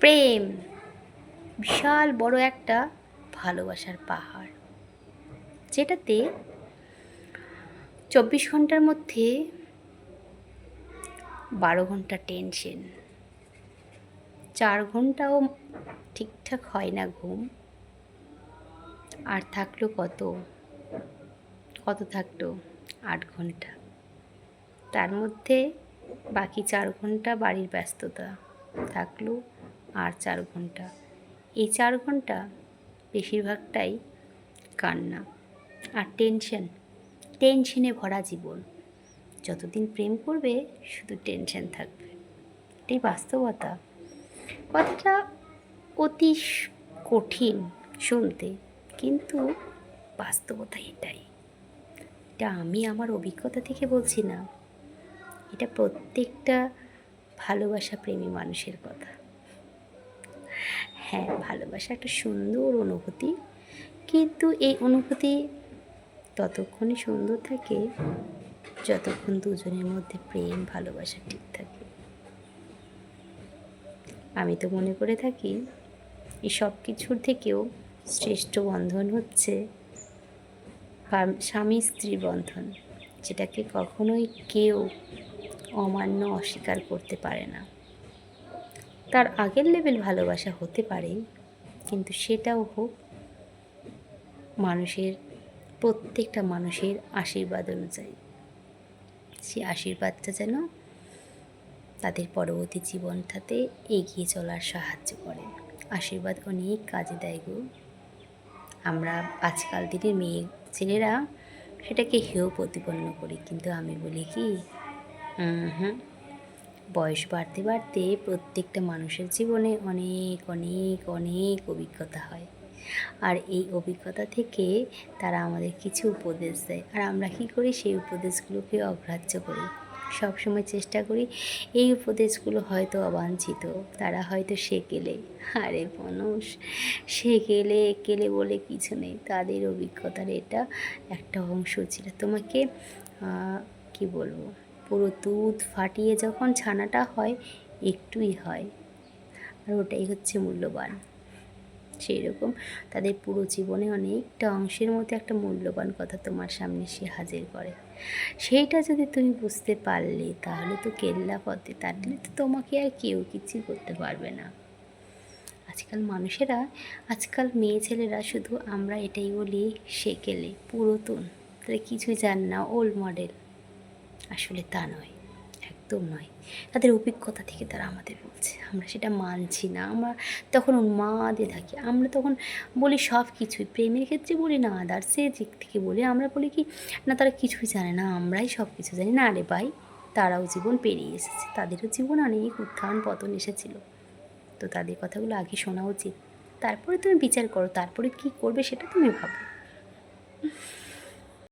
প্রেম, বিশাল বড় একটা ভালোবাসার পাহাড়, যেটাতে চব্বিশ ঘণ্টার মধ্যে বারো ঘণ্টা টেনশন চার ঘন্টাও ঠিকঠাক হয় না ঘুম, আর থাকল কত কত থাকল আট ঘণ্টা, তার মধ্যে বাকি চার ঘণ্টা বাড়ির ব্যস্ততা, থাকল আর চার ঘণ্টা। এই চার ঘণ্টা বেশিরভাগটাই কান্না আর টেনশন টেনশনে ভরা জীবন। যতদিন প্রেম করবে, শুধু টেনশন থাকবে। এটাই বাস্তবতা। কথাটা অতি কঠিন শুনতে, কিন্তু বাস্তবতা এটাই। এটা আমি আমার অভিজ্ঞতা থেকে বলছি না। এটা প্রত্যেকটা ভালোবাসা প্রেমী মানুষের কথা। হ্যাঁ ভালোবাসা একটা সুন্দর অনুভূতি। কিন্তু এই অনুভূতি ততক্ষণই সুন্দর থাকে, যতক্ষণ দুজনের মধ্যে প্রেম, ভালোবাসা ঠিক থাকে। আমি তো মনে করে থাকি, এই সব কিছুর থেকেও শ্রেষ্ঠ বন্ধন হচ্ছে স্বামী স্ত্রী বন্ধন, যেটাকে কখনোই কেউ অমান্য অস্বীকার করতে পারে না। তার আগের লেভেল ভালোবাসা হতে পারে, কিন্তু সেটাও হোক, মানুষের, প্রত্যেকটা মানুষের আশীর্বাদ অনুযায়ী। সেই আশীর্বাদটা যেন তাদের পরবর্তী জীবনটাতে এগিয়ে চলার সাহায্য করে। আশীর্বাদ অনেক কাজে দেয় গো। আমরা আজকাল দিনের মেয়ে, ছেলেরা সেটাকে হেয় প্রতিপন্ন করি, কিন্তু আমি বলি কি হুম বয়স বাড়তে বাড়তে প্রত্যেকটা মানুষের জীবনে অনেক অনেক অনেক অভিজ্ঞতা হয়। আর এই অভিজ্ঞতা থেকে তারা আমাদের কিছু উপদেশ দেয়। আর আমরা কী করি? সেই উপদেশগুলোকে অগ্রাহ্য করি। সবসময় চেষ্টা করি, এই উপদেশগুলো হয়তো অবাঞ্ছিত, তারা হয়তো সে সেকেলে। আরে মানুষ সে সেকেলে, একেলে বলে কিছু নেই। তাদের অভিজ্ঞতার এটা একটা অংশ ছিল। তোমাকে কি বলব? পুরো দুধ ফাটিয়ে যখন ছানাটা হয়, একটুই হয়। আর ওটাই হচ্ছে মূল্যবান। সেই রকম তাদের পুরো জীবনে অনেকটা অংশের মধ্যে একটা মূল্যবান কথা তোমার সামনে সে হাজির করে। সেইটা যদি তুমি বুঝতে পারলে, তাহলে তো কেল্লা পথে তাহলে তো তোমাকে আর কেউ কিছুই করতে পারবে না। আজকাল মানুষেরা, আজকাল মেয়ে ছেলেরা শুধু আমরা এটাই বলি সেকেলে পুরাতন। তারা কিছুই জান না ওল্ড মডেল আসলে তা নয়, একদম নয়। তাদের অভিজ্ঞতা থেকে তারা আমাদের বলছে, আমরা সেটা মানছি না, আমরা তখন উন্মাদে থাকি। আমরা তখন বলি সব কিছুই, প্রেমের ক্ষেত্রে বলি না আদার্সের দিক থেকে বলি, আমরা বলি কি, না, তারা কিছুই জানে না, আমরাই সব কিছু জানি। না আরে ভাই, তারাও জীবন পেরিয়ে এসেছে, তাদেরও জীবন অনেক উত্থান পতন এসেছিল। তো তাদের কথাগুলো আগে শোনা উচিত। তারপরে তুমি বিচার করো, তারপরে কি করবে সেটা তুমি ভাবো।